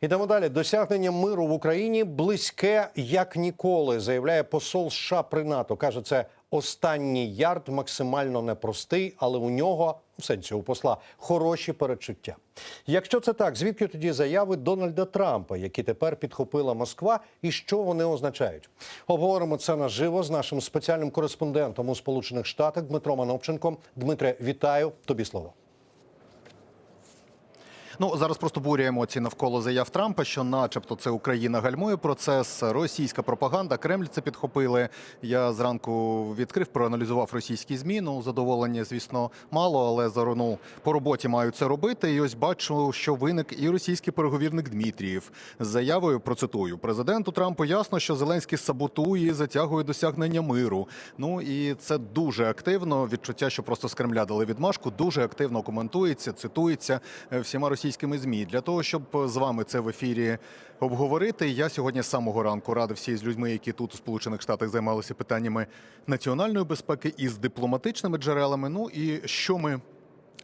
Ідемо далі. Досягнення миру в Україні близьке як ніколи, заявляє посол США при НАТО. каже, це останній ярд максимально непростий, але у нього в сенсі у посла хороші передчуття. Якщо це так, звідки тоді заяви Дональда Трампа, які тепер підхопила Москва, і що вони означають? Обговоримо це наживо з нашим спеціальним кореспондентом у Сполучених Штатах Дмитром Анопченком. Дмитре, вітаю тобі слово. Ну зараз просто буря емоцій навколо заяв Трампа, що, начебто, це Україна гальмує процес, російська пропаганда, Кремль це підхопили. Я зранку відкрив, проаналізував російські змі. Ну задоволення, звісно, мало, але за ну, по роботі маю це робити. І ось бачу, що виник і російський переговірник Дмитрієв з заявою. Процитую президенту Трампу. Ясно, що Зеленський саботує затягує досягнення миру. Ну і це дуже активно. Відчуття, що просто з Кремля дали відмашку, дуже активно коментується, цитується е, всіма російськими змі. Для того щоб з вами це в ефірі обговорити. Я сьогодні з самого ранку радився із людьми, які тут у Сполучених Штатах займалися питаннями національної безпеки із дипломатичними джерелами. Ну і що ми.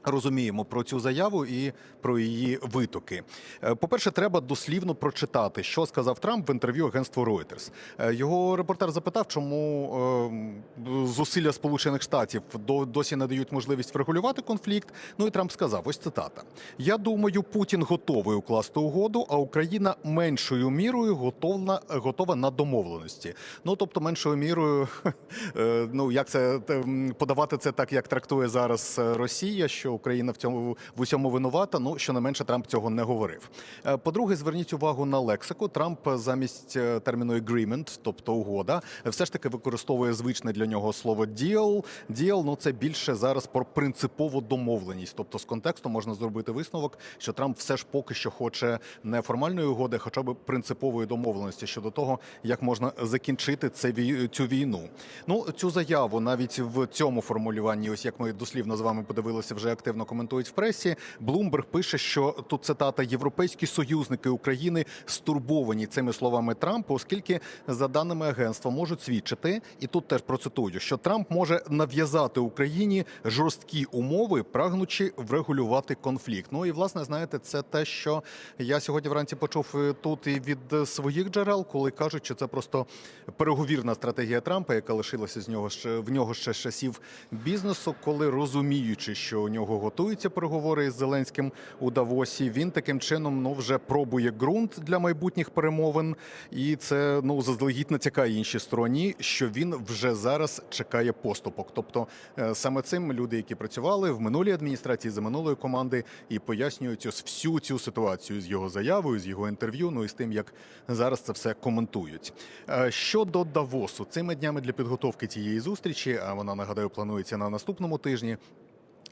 Розуміємо про цю заяву і про її витоки. Е, По-перше, треба дослівно прочитати, що сказав Трамп в інтерв'ю агентству Reuters. Е, Його репортер запитав, чому е, зусилля Сполучених Штатів досі не дають можливість врегулювати конфлікт. Ну і Трамп сказав: ось цитата: Я думаю, Путін готовий укласти угоду, а Україна меншою мірою готовна готова на домовленості. Ну тобто, меншою мірою, е, ну як це подавати це так, як трактує зараз Росія, що Україна в цьому в усьому винувата. Ну що не менше, Трамп цього не говорив. Е, По-друге, зверніть увагу на лексику. Трамп замість е, терміну agreement, тобто угода, все ж таки використовує звичне для нього слово deal. Deal, ну це більше зараз про принципову домовленість. Тобто з контексту можна зробити висновок, що Трамп все ж поки що хоче не формальної угоди, хоча б принципової домовленості щодо того, як можна закінчити це цю війну. Ну цю заяву навіть в цьому формулюванні, ось як ми дослівно з вами подивилися, вже активно коментують в пресі. Блумберг пише, що тут цитата європейські союзники України стурбовані цими словами Трампа, оскільки за даними агентства можуть свідчити, і тут теж процитую, що Трамп може нав'язати Україні жорсткі умови, прагнучи врегулювати конфлікт. Ну і власне знаєте, це те, що я сьогодні вранці почув е, тут і від своїх джерел, коли кажуть, що це просто переговірна стратегія Трампа, яка лишилася з нього в нього ще з часів бізнесу, коли розуміючи, що у нього готуються переговори із Зеленським у Давосі, він таким чином ну вже пробує ґрунт для майбутніх перемовин, і це ну заздалегідь натякає іншій стороні, що він вже зараз чекає поступок. Тобто е, саме цим люди, які працювали в минулій адміністрації за минулої команди, і пояснюють ось всю цю ситуацію з його заявою, з його інтерв'ю, ну і з тим, як зараз це все коментують. Е, Щодо Давосу, цими днями для підготовки цієї зустрічі, а вона нагадаю, планується на наступному тижні.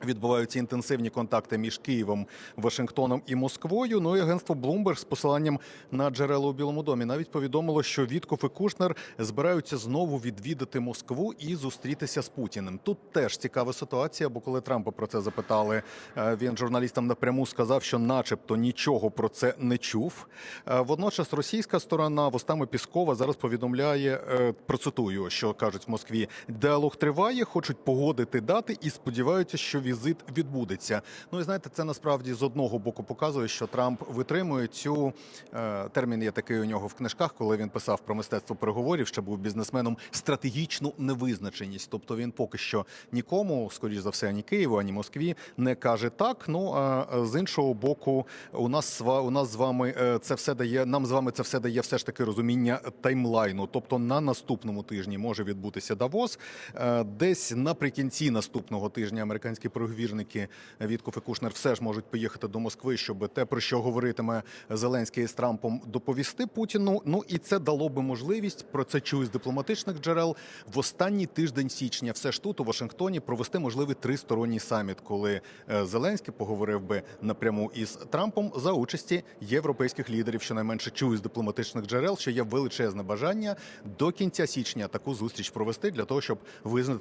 Відбуваються інтенсивні контакти між Києвом, Вашингтоном і Москвою. Ну і агентство Bloomberg з посиланням на джерела у Білому домі навіть повідомило, що Вітков і Кушнер збираються знову відвідати Москву і зустрітися з Путіним. Тут теж цікава ситуація, бо коли Трампа про це запитали, е, він журналістам напряму сказав, що, начебто, нічого про це не чув. Е, Водночас російська сторона вустами Піскова зараз повідомляє е, процитую, що кажуть в Москві: діалог триває, хочуть погодити дати і сподіваються, що візит відбудеться. Ну і знаєте, це насправді з одного боку показує, що Трамп витримує цю е, термін. Є такий у нього в книжках, коли він писав про мистецтво переговорів, що був бізнесменом стратегічну невизначеність. Тобто він поки що нікому, скоріш за все, ані Києву, ані Москві не каже так. Ну а з іншого боку, у нас у нас з вами е, це все дає. Нам з вами це все дає все ж таки розуміння таймлайну. Тобто на наступному тижні може відбутися Давос. Е, Десь наприкінці наступного тижня американські переговірники Віткоф і Кушнер все ж можуть поїхати до Москви, щоб те, про що говоритиме Зеленський з Трампом, доповісти Путіну. Ну і це дало би можливість про це чую з дипломатичних джерел в останній тиждень січня. Все ж тут у Вашингтоні провести можливий тристоронній саміт, коли е, Зеленський поговорив би напряму із Трампом за участі європейських лідерів. Щонайменше чую з дипломатичних джерел, що є величезне бажання до кінця січня таку зустріч провести для того, щоб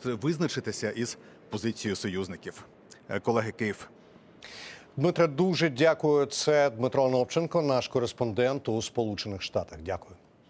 визначитися із позицією союзників. Е, Колеги Київ. Дмитре, дуже дякую. Це Дмитро Новченко, наш кореспондент у Сполучених Штатах. Дякую.